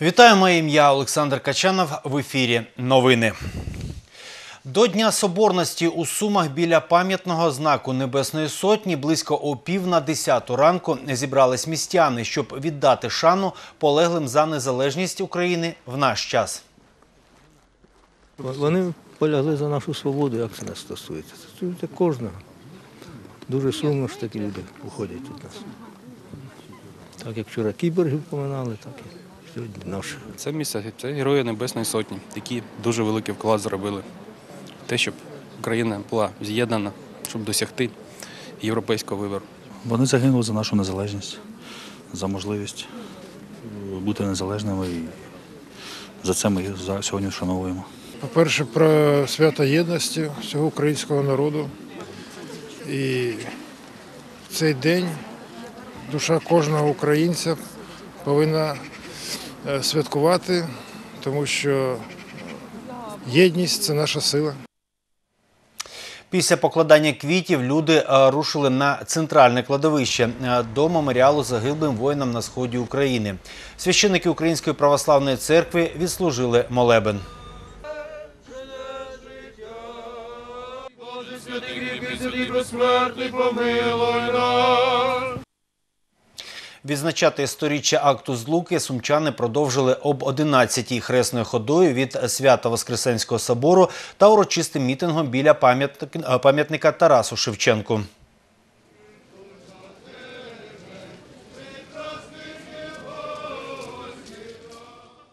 Вітаю, моє ім'я Олександр Качанов. В ефірі новини. До Дня Соборності у Сумах біля пам'ятного знаку Небесної Сотні близько о пів на десяту ранку зібрались містяни, щоб віддати шану полеглим за незалежність України в наш час. Вони полягли за нашу свободу, як це нас стосується. Це стосується кожного. Дуже сумно, що такі люди уходять від нас. Так як вчора кіборгів поминали, так і сьогодні наших. Це місце це герої Небесної Сотні, які дуже великий вклад зробили. в Те, щоб Україна була з'єднана, щоб досягти європейського вибору. Вони загинули за нашу незалежність, за можливість е, бути незалежними і за це ми їх за- сьогодні вшановуємо. По-перше, про свято єдності всього українського народу. І в цей день душа кожного українця повинна святкувати, тому що єдність це наша сила. Після покладання квітів люди е, рушили на центральне кладовище е, до меморіалу загиблим воїнам на сході України. Священники Української православної церкви відслужили молебен. Відзначати сторіччя акту злуки сумчани продовжили об 11-й хресною ходою від свята Воскресенського собору та урочистим мітингом біля пам'ятник- пам'ятника Тарасу Шевченку.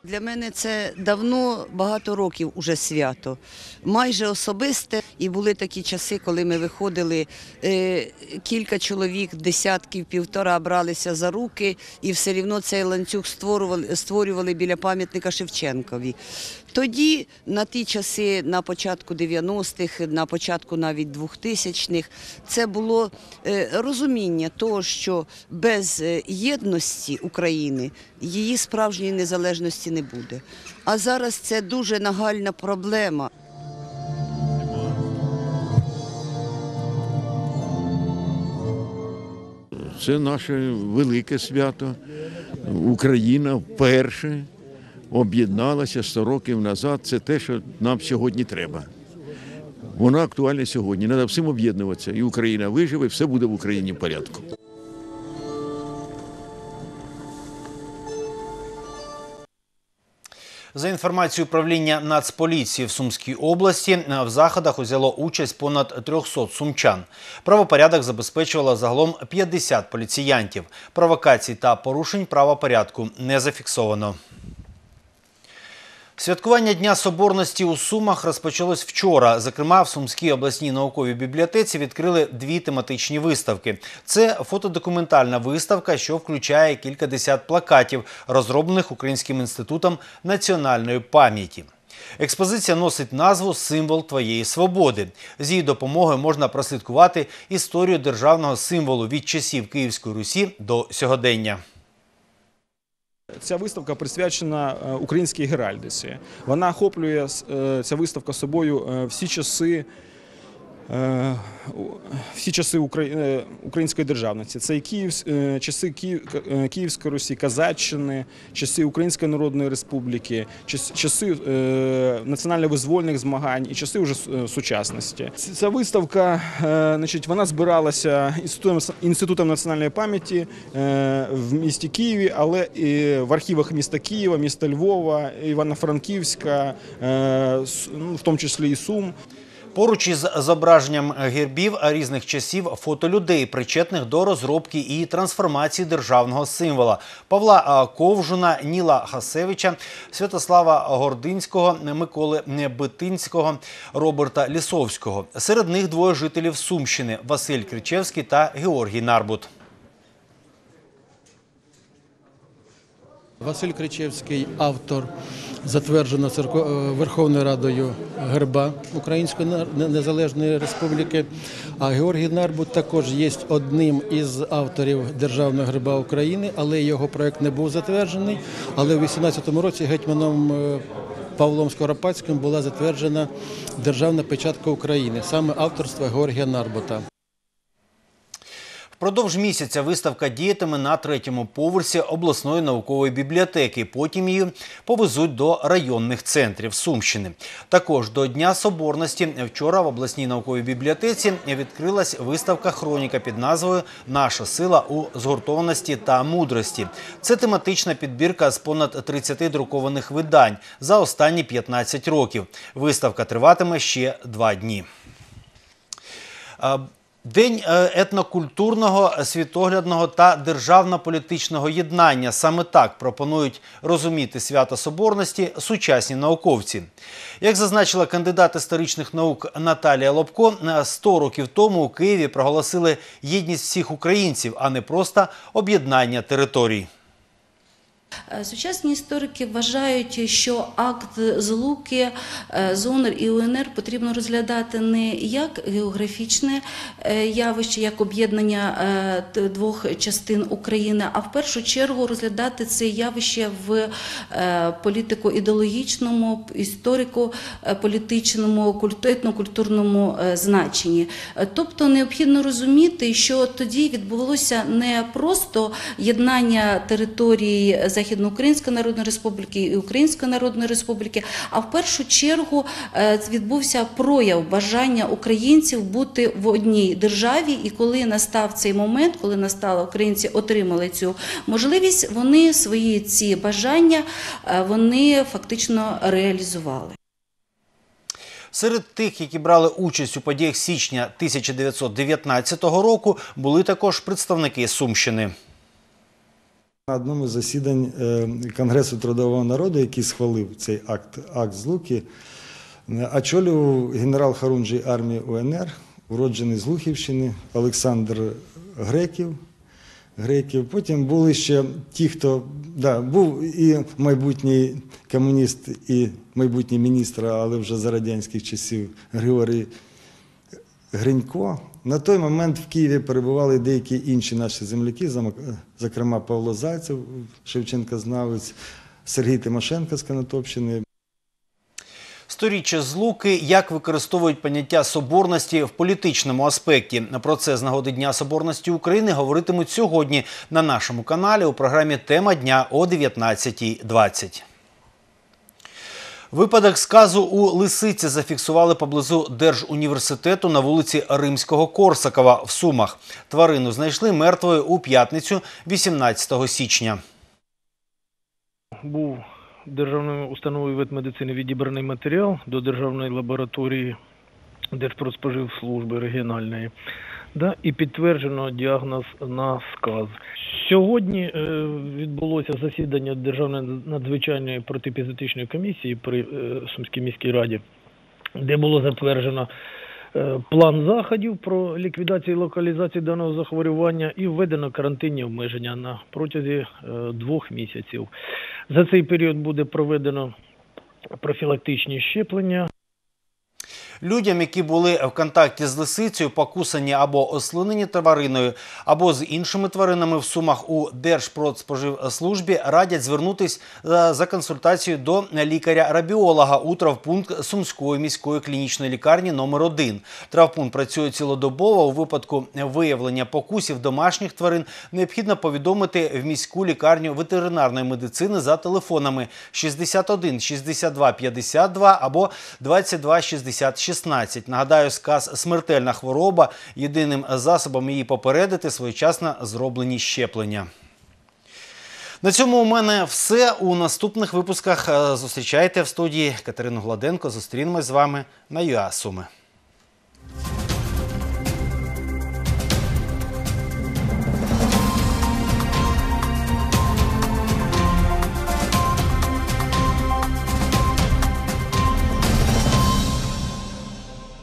Для мене це давно багато років уже свято, майже особисте. І були такі часи, коли ми виходили е, кілька чоловік, десятків, півтора бралися за руки, і все рівно цей ланцюг створювали, створювали біля пам'ятника Шевченкові. Тоді, на ті часи, на початку 90-х, на початку навіть 2000-х, це було е, розуміння того, що без е, єдності України її справжньої незалежності не буде. А зараз це дуже нагальна проблема. Це наше велике свято. Україна вперше об'єдналася 100 років назад. Це те, що нам сьогодні треба. Воно актуальне сьогодні. Треба всім об'єднуватися. І Україна виживе, все буде в Україні в порядку. За інформацією управління Нацполіції в Сумській області, в заходах узяло участь понад 300 сумчан. Правопорядок забезпечувало загалом 50 поліціянтів. Провокацій та порушень правопорядку не зафіксовано. Святкування Дня Соборності у Сумах розпочалось вчора. Зокрема, в Сумській обласній науковій бібліотеці відкрили дві тематичні виставки. Це фотодокументальна виставка, що включає кількадесят плакатів, розроблених Українським інститутом національної пам'яті. Експозиція носить назву Символ твоєї свободи. З її допомогою можна прослідкувати історію державного символу від часів Київської Русі до сьогодення. Ця виставка присвячена е, українській геральдиці. Вона охоплює е, ця виставка собою е, всі часи. Е, Всі часи е, української державності це і Київ, е, часи Київ, Київської Русі, Казаччини, часи Української Народної Республіки, час- часи національно-визвольних змагань і часи вже сучасності. Ця виставка, значить, вона збиралася інститутом, національної пам'яті в місті Києві, але і в архівах міста Києва, міста Львова, Івано-Франківська, ну, в тому числі і Сум. Поруч із зображенням гербів різних часів фото людей, причетних до розробки і трансформації державного символа Павла Ковжуна, Ніла Хасевича, Святослава Гординського, Миколи Битинського, Роберта Лісовського. Серед них двоє жителів Сумщини Василь Кричевський та Георгій Нарбут. Василь Кричевський, автор затвердженого Церко- е, Верховною Радою герба Української Незалежної Республіки. А Георгій Нарбут також є одним із авторів Державного герба України, але його проект не був затверджений. Але у 18-му році гетьманом е, Павлом Скоропадським була затверджена Державна печатка України, саме авторства Георгія Нарбута. Впродовж місяця виставка діятиме на третьому поверсі обласної наукової бібліотеки. Потім її повезуть до районних центрів Сумщини. Також до Дня Соборності вчора в обласній науковій бібліотеці відкрилась виставка хроніка під назвою Наша сила у згуртованості та мудрості. Це тематична підбірка з понад 30 друкованих видань за останні 15 років. Виставка триватиме ще два дні. Е, День е, етнокультурного, світоглядного та державно-політичного єднання. Саме так пропонують розуміти свято Соборності сучасні науковці. Як зазначила кандидат історичних наук Наталія Лобко, е, 100 років тому у Києві проголосили єдність всіх українців, а не просто об'єднання територій. Е, Сучасні історики вважають, що акт злуки е, з УНР і УНР потрібно розглядати не як географічне е, явище, як об'єднання двох частин України, а в першу чергу розглядати це явище в політико-ідеологічному, історико-політичному, культ- етнокультурному значенні. Тобто необхідно розуміти, що тоді відбулося не просто єднання території Західноукраїнської Народної Республіки і Української Народної Республіки, а в першу чергу е, відбувся прояв бажання українців бути в одній державі. І коли настав цей момент, коли настала українці отримали цю можливість, вони свої ці бажання е, вони фактично реалізували. Серед тих, які брали участь у подіях січня 1919 року, були також представники Сумщини. На одному з засідань е, Конгресу трудового народу, який схвалив цей акт, акт злуки, е, очолював генерал Харунжий армії УНР, уроджений з Лухівщини, Олександр Греків. Греків. Потім були ще ті, хто да, був і майбутній комуніст, і майбутній міністр, але вже за радянських часів Григорій Гринько. На той момент в Києві перебували деякі інші наші земляки, зам- зокрема Павло Зайцев, Шевченка знавець, Сергій Тимошенко з Конотопщини, Сторіччя злуки, як використовують поняття соборності в політичному аспекті. Про це з нагоди Дня Соборності України говоритимуть сьогодні на нашому каналі у програмі Тема дня о 19.20. Випадок сказу у Лисиці зафіксували поблизу Держуніверситету на вулиці Римського Корсакова в Сумах. Тварину знайшли мертвою у п'ятницю 18 січня. був державною установою ветмедицини відібраний матеріал до державної лабораторії Держпродспоживслужби регіональної. Да, і підтверджено діагноз на сказ. Сьогодні е, відбулося засідання Державної надзвичайної протипізотичної комісії при е, Сумській міській раді, де було затверджено е, план заходів про ліквідацію і локалізацію даного захворювання і введено карантинні обмеження на протязі двох місяців. За цей період буде проведено профілактичні щеплення. Людям, які були в контакті з лисицею, покусані або ослинені твариною, або з іншими тваринами в сумах у Держпродспоживслужбі, радять звернутись за, за консультацією до лікаря-рабіолога у травпункт Сумської міської клінічної лікарні номер 1 Травпункт працює цілодобово. У випадку виявлення покусів домашніх тварин необхідно повідомити в міську лікарню ветеринарної медицини за телефонами 61 62 52 або 22 60 16. Нагадаю, сказ смертельна хвороба. Єдиним засобом її попередити своєчасно зроблені щеплення. На цьому у мене все. У наступних випусках е, зустрічайте в студії Катерину Гладенко. Зустрінемось з вами на ЮА Суми.